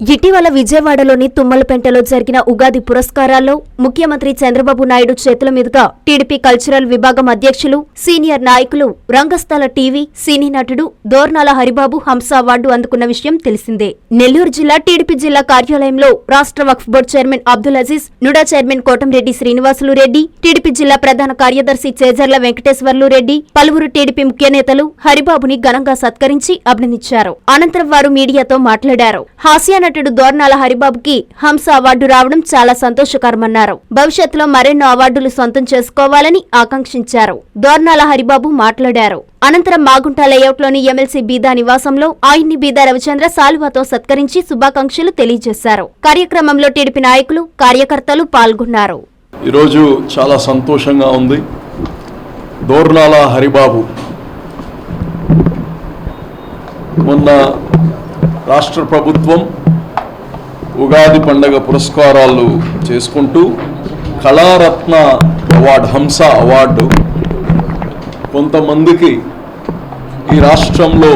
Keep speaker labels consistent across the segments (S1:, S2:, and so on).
S1: ఇటీవల విజయవాడలోని తుమ్మలపెంటలో జరిగిన ఉగాది పురస్కారాల్లో ముఖ్యమంత్రి చంద్రబాబు నాయుడు చేతుల మీదుగా టీడీపీ కల్చరల్ విభాగం అధ్యక్షులు సీనియర్ నాయకులు రంగస్థల టీవీ సినీ నటుడు దోర్నాల హరిబాబు హంస అవార్డు అందుకున్న విషయం తెలిసిందే. నెల్లూరు జిల్లా టీడీపీ జిల్లా కార్యాలయంలో రాష్ట్ర వక్ఫ్ board chairman Abdul Aziz NUDA chairman Kotamreddy Srinivasulu Reddy TDP జిల్లా ప్రధాన కార్యదర్శి చేజర్ల వెంకటేశ్వర్లు రెడ్డి పలువురు టీడీపీ ముఖ్య నేతలు హరిబాబుని ఘనంగా సత్కరించి అభినందించారు. అనంతరం వారు మీడియాతో మాట్లాడారు. హాస్య నటుడు దోర్నాల హరిబాబుకి హంస అవార్డు రావడం చాలా సంతోషకరమన్నారు. భవిష్యత్తులో మరెన్నో అవార్డులు సొంతం చేసుకోవాలని ఆకాంక్షించారు. దోర్నాల హరిబాబు మాట్లాడారు. అనంతరం మాగుంట లేఅవుట్లోని ఎమ్మెల్సీ బీదా నివాసంలో ఆయన్ని బీదా రవిచంద్ర సాల్వాతో సత్కరించి శుభాకాంక్షలు తెలియజేశారు. కార్యక్రమంలో టీడీపీ నాయకులు కార్యకర్తలు పాల్గొన్నారు.
S2: ఈరోజు చాలా సంతోషంగా ఉంది. దోర్నాల హరిబాబు మొన్న రాష్ట్ర ప్రభుత్వం ఉగాది పండగ పురస్కారాలు చేసుకుంటూ కళారత్న అవార్డు హంస అవార్డు కొంతమందికి ఈ రాష్ట్రంలో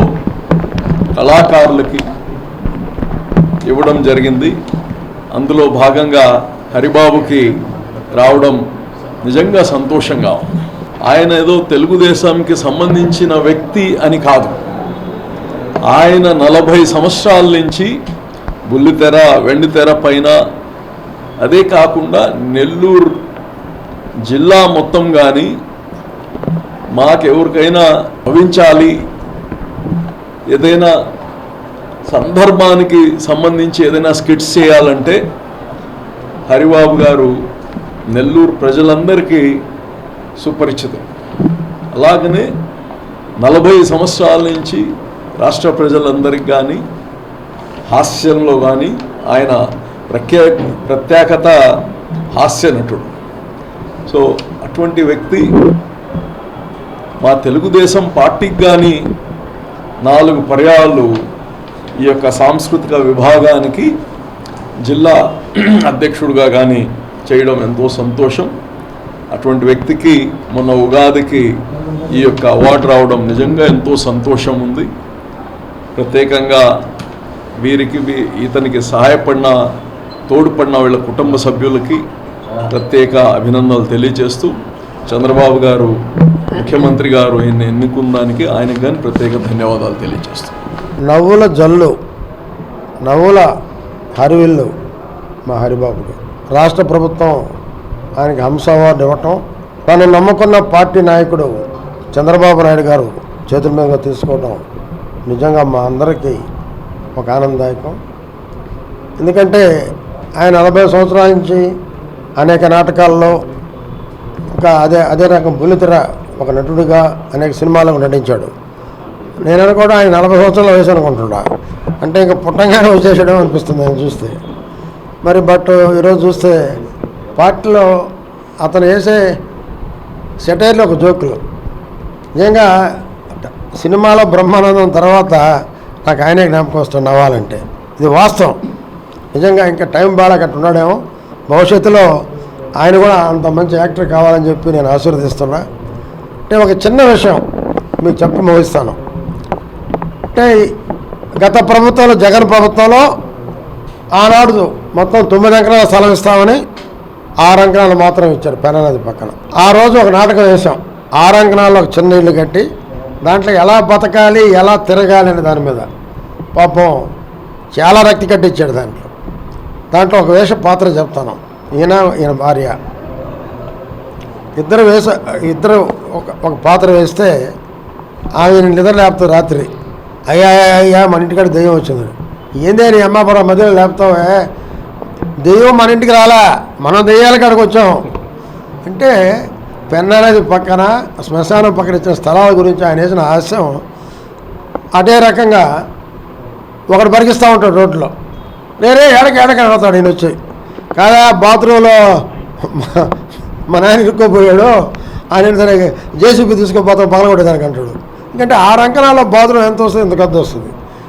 S2: కళాకారులకి ఇవ్వడం జరిగింది. అందులో భాగంగా హరిబాబుకి రావడం నిజంగా సంతోషంగా ఆయన ఏదో తెలుగుదేశంకి సంబంధించిన వ్యక్తి అని కాదు. ఆయన నలభై సంవత్సరాల నుంచి బుల్లితెర వెండితెర పైన. అదే కాకుండా నెల్లూరు జిల్లా మొత్తం కానీ మాకెవరికైనా భవించాలి. ఏదైనా సందర్భానికి సంబంధించి ఏదైనా స్కిట్స్ చేయాలంటే హరిబాబు గారు నెల్లూరు ప్రజలందరికీ సుపరిచితం అలాగనే నలభై సంవత్సరాల నుంచి రాష్ట్ర ప్రజలందరికీ కానీ హాస్యంలో కానీ ఆయన ప్రఖ్యా ప్రత్యేకత హాస్య నటుడు సో అటువంటి వ్యక్తి మా తెలుగుదేశం పార్టీకి కానీ నాలుగు పర్యాలు ఈ యొక్క సాంస్కృతిక విభాగానికి జిల్లా అధ్యక్షుడిగా కానీ చేయడం ఎంతో సంతోషం. అటువంటి వ్యక్తికి మొన్న ఉగాదికి ఈ యొక్క అవార్డు రావడం నిజంగా ఎంతో సంతోషం ఉంది. ప్రత్యేకంగా వీరికి ఇతనికి సహాయపడిన తోడుపడిన వీళ్ళ కుటుంబ సభ్యులకి ప్రత్యేక అభినందనలు తెలియజేస్తూ చంద్రబాబు గారు ముఖ్యమంత్రి గారు ఈయన ఎన్నుకున్న దానికి ఆయనకు కానీ ప్రత్యేక ధన్యవాదాలు తెలియజేస్తూ.
S3: నవ్వుల జల్లు నవ్వుల హరివిల్లు మా హరిబాబుకి రాష్ట్ర ప్రభుత్వం ఆయనకి హంస అవార్డు ఇవ్వటం తను నమ్ముకున్న పార్టీ నాయకుడు చంద్రబాబు నాయుడు గారు చేతుల మీదుగా తీసుకోవడం నిజంగా మా అందరికీ ఒక ఆనందదాయకం. ఎందుకంటే ఆయన నలభై సంవత్సరాల నుంచి అనేక నాటకాల్లో ఒక అదే అదే రకం బుల్లితెర ఒక నటుడిగా అనేక సినిమాలకు నటించాడు. నేను కూడా ఆయన నలభై సంవత్సరాల వయసు అనుకుంటున్నా అంటే ఇంకా పుట్టంగానే వచ్చేసాడేమో అనిపిస్తుంది ఆయన చూస్తే. మరి బట్ ఈరోజు చూస్తే పార్టీలో అతను వేసే సెటైర్లు ఒక జోకులు. నిజంగా సినిమాలో బ్రహ్మానందం తర్వాత నాకు ఆయనే జ్ఞాపకం వస్తుంది నవ్వాలంటే. ఇది వాస్తవం. నిజంగా ఇంకా టైం బాగాలేకట్టు ఉన్నాడేమో. భవిష్యత్తులో ఆయన కూడా అంత మంచి యాక్టర్ కావాలని చెప్పి నేను ఆశీర్వదిస్తున్నా. అంటే ఒక చిన్న విషయం మీకు చెప్పి ముగిస్తాను. అంటే గత ప్రభుత్వంలో జగన్ ప్రభుత్వంలో ఆనాడు మొత్తం తొమ్మిది ఎకరాల స్థలం ఇస్తామని ఆరు అంకణాలు మాత్రం ఇచ్చారు పెననది పక్కన. ఆ రోజు ఒక నాటకం వేసాం ఆరు అంకణాల్లో ఒక చిన్న ఇల్లు కట్టి దాంట్లో ఎలా బతకాలి ఎలా తిరగాలి అనే దాని మీద. పాపం చాలా రక్తి కట్టించాడు దాంట్లో. దాంట్లో ఒక వేష పాత్ర చెప్తాను ఈయన ఈయన భార్య. ఇద్దరు వేస ఇద్దరు ఒక ఒక పాత్ర వేస్తే ఆమె నిద్ర లేపుతావు రాత్రి. అయ్యా అయ్యా, మన ఇంటికాడ దెయ్యం వచ్చింది. ఏందే నీ అమ్మాపుర మధ్యలో లేపుతావే? దెయ్యం మన ఇంటికి రాలా? మనం దెయ్యాల కాడికి వచ్చాం. అంటే పెన్నా నది పక్కన శ్మశానం పక్కన ఇచ్చిన స్థలాల గురించి ఆయన వేసిన హాస్యం అదే రకంగా ఒకడు పరిగిస్తూ ఉంటాడు రోడ్లో నేనే ఏడకి ఏడకి అడుగుతాడు నేను వచ్చి. కాదా బాత్రూంలో మా- మా నాయన ఇరుక్కోపోయాడు. ఆయన సరే జేసీబీ తీసుకుపోతాం పగలగొట్టేదానికి అంటాడు. ఎందుకంటే ఆ రంకణాల్లో బాత్రూమ్ ఎంత వస్తుంది ఎంత అంత వస్తుంది.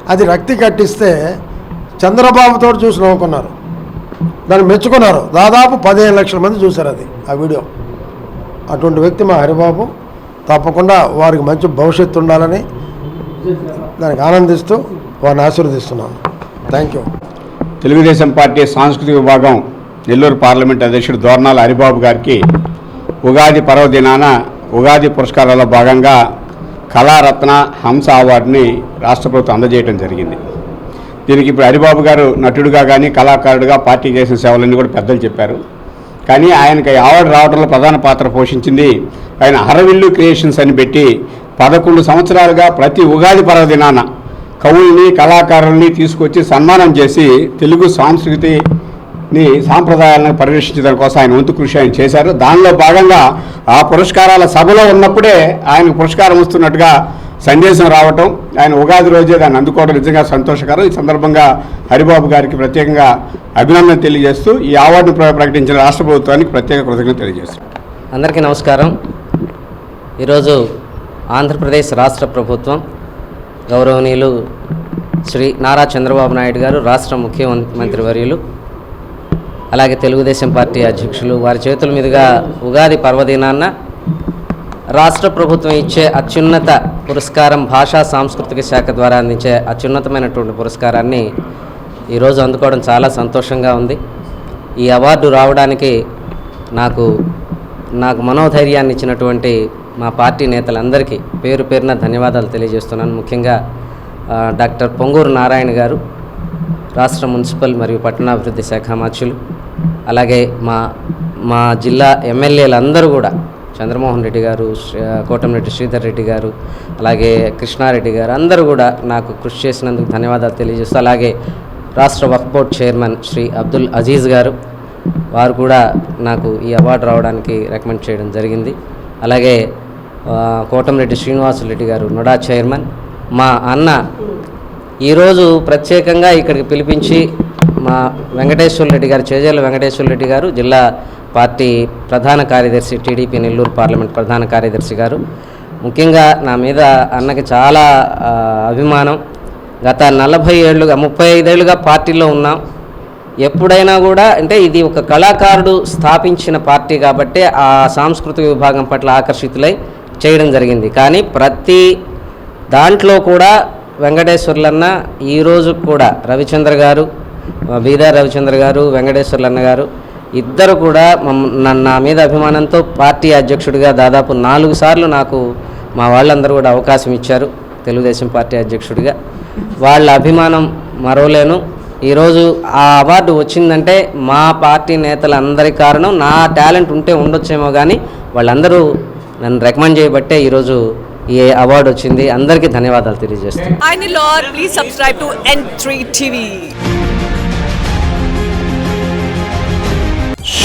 S3: అది రక్తి కట్టిస్తే చంద్రబాబుతో చూసి నవ్వుకున్నారు. దాన్ని మెచ్చుకున్నారు. దాదాపు పదిహేను లక్షల మంది చూశారు అది ఆ వీడియో. అటువంటి వ్యక్తి మా హరిబాబు. తప్పకుండా వారికి మంచి భవిష్యత్తు ఉండాలని దానికి ఆనందిస్తూ వారిని ఆశీర్వదిస్తున్నాను థ్యాంక్ యూ
S4: తెలుగుదేశం పార్టీ సాంస్కృతిక విభాగం నెల్లూరు పార్లమెంట్ అధ్యక్షుడు దోర్నాల హరిబాబు గారికి ఉగాది పర్వదినాన ఉగాది పురస్కారాల్లో భాగంగా కళారత్న హంస అవార్డుని రాష్ట్ర ప్రభుత్వం అందజేయడం జరిగింది. దీనికి ఇప్పుడు హరిబాబు గారు నటుడుగా కానీ కళాకారుడుగా పార్టీ చేసిన సేవలన్నీ కూడా పెద్దలు చెప్పారు. కానీ ఆయనకి అవార్డు రావడంలో ప్రధాన పాత్ర పోషించింది. ఆయన హరవిల్లు క్రియేషన్స్ అని పెట్టి పదకొండు సంవత్సరాలుగా ప్రతి ఉగాది పర్వదినాన కవుల్ని కళాకారుల్ని తీసుకొచ్చి సన్మానం చేసి తెలుగు సంస్కృతిని సాంప్రదాయాలను పరిరక్షించడం కోసం ఆయన వంతు కృషి ఆయన చేశారు. దానిలో భాగంగా ఆ పురస్కారాల సభలో ఉన్నప్పుడే ఆయనకు పురస్కారం వస్తున్నట్టుగా సందేశం రావటం ఆయన ఉగాది రోజే దాన్ని అందుకోవడం నిజంగా సంతోషకరం. ఈ సందర్భంగా హరిబాబు గారికి ప్రత్యేకంగా అభినందన తెలియజేస్తూ ఈ అవార్డును ప్రకటించిన రాష్ట్ర ప్రభుత్వానికి ప్రత్యేక కృతజ్ఞత తెలియజేస్తున్నాను
S5: అందరికీ నమస్కారం. ఈరోజు ఆంధ్రప్రదేశ్ రాష్ట్ర ప్రభుత్వం గౌరవనీయులు శ్రీ నారా చంద్రబాబు నాయుడు గారు రాష్ట్ర ముఖ్యమంత్రి వర్యులు అలాగే తెలుగుదేశం పార్టీ అధ్యక్షులు వారి చేతుల మీదుగా ఉగాది పర్వదినాన్న రాష్ట్ర ప్రభుత్వం ఇచ్చే అత్యున్నత పురస్కారం భాషా సాంస్కృతిక శాఖ ద్వారా అందించే అత్యున్నతమైనటువంటి పురస్కారాన్ని ఈరోజు అందుకోవడం చాలా సంతోషంగా ఉంది. ఈ అవార్డు రావడానికి నాకు నాకు మనోధైర్యాన్ని ఇచ్చినటువంటి మా పార్టీ నేతలందరికీ పేరు పేరున ధన్యవాదాలు తెలియజేస్తున్నాను. ముఖ్యంగా డాక్టర్ పొంగూరు నారాయణ గారు రాష్ట్ర మున్సిపల్ మరియు పట్టణాభివృద్ధి శాఖ మార్చులు అలాగే మా మా జిల్లా ఎమ్మెల్యేలందరూ కూడా చంద్రమోహన్ రెడ్డి గారు శ్రీ- కోటంరెడ్డి శ్రీధర్ రెడ్డి గారు అలాగే కృష్ణారెడ్డి గారు అందరూ కూడా నాకు కృషి చేసినందుకు ధన్యవాదాలు తెలియజేస్తూ అలాగే రాష్ట్ర వక్ఫ్ బోర్డ్ చైర్మన్ శ్రీ అబ్దుల్ అజీజ్ గారు వారు కూడా నాకు ఈ అవార్డు రావడానికి రికమెండ్ చేయడం జరిగింది. అలాగే ఆ, కోటంరెడ్డి శ్రీనివాసులరెడ్డి గారు నొడా చైర్మన్ మా అన్న ఈరోజు ప్రత్యేకంగా ఇక్కడికి పిలిపించి మా వెంకటేశ్వర రెడ్డి గారు చేజేల వెంకటేశ్వర రెడ్డి గారు జిల్లా పార్టీ ప్రధాన కార్యదర్శి టీడీపీ నెల్లూరు పార్లమెంట్ ప్రధాన కార్యదర్శి గారు. ముఖ్యంగా నా మీద అన్నకి చాలా అభిమానం. గత నలభై ఏళ్ళుగా ముప్పై ఐదేళ్ళుగా పార్టీలో ఉన్నాం. ఎప్పుడైనా కూడా అంటే ఇది ఒక కళాకారుడు స్థాపించిన పార్టీ కాబట్టి ఆ సాంస్కృతిక విభాగం పట్ల ఆకర్షితులై చేయడం జరిగింది. కానీ ప్రతి దాంట్లో కూడా వెంకటేశ్వర్లన్న ఈరోజు కూడా రవిచంద్ర గారు బీదార్ బీదా రవిచంద్ర గారు వెంకటేశ్వర్లన్న గారు ఇద్దరు కూడా మమ్- నన్ను నా మీద అభిమానంతో పార్టీ అధ్యక్షుడిగా దాదాపు నాలుగు సార్లు నాకు మా వాళ్ళందరూ కూడా అవకాశం ఇచ్చారు తెలుగుదేశం పార్టీ అధ్యక్షుడిగా. వాళ్ళ అభిమానం మరోలేను ఈరోజు ఆ అవార్డు వచ్చిందంటే మా పార్టీ నేతలందరి కారణం నా టాలెంట్ ఉంటే ఉండొచ్చేమో కానీ వాళ్ళందరూ నన్ను రికమెండ్ చేయబట్టే ఈరోజు ఈ అవార్డు వచ్చింది. అందరికీ ధన్యవాదాలు తెలియజేస్తాను
S6: Shh.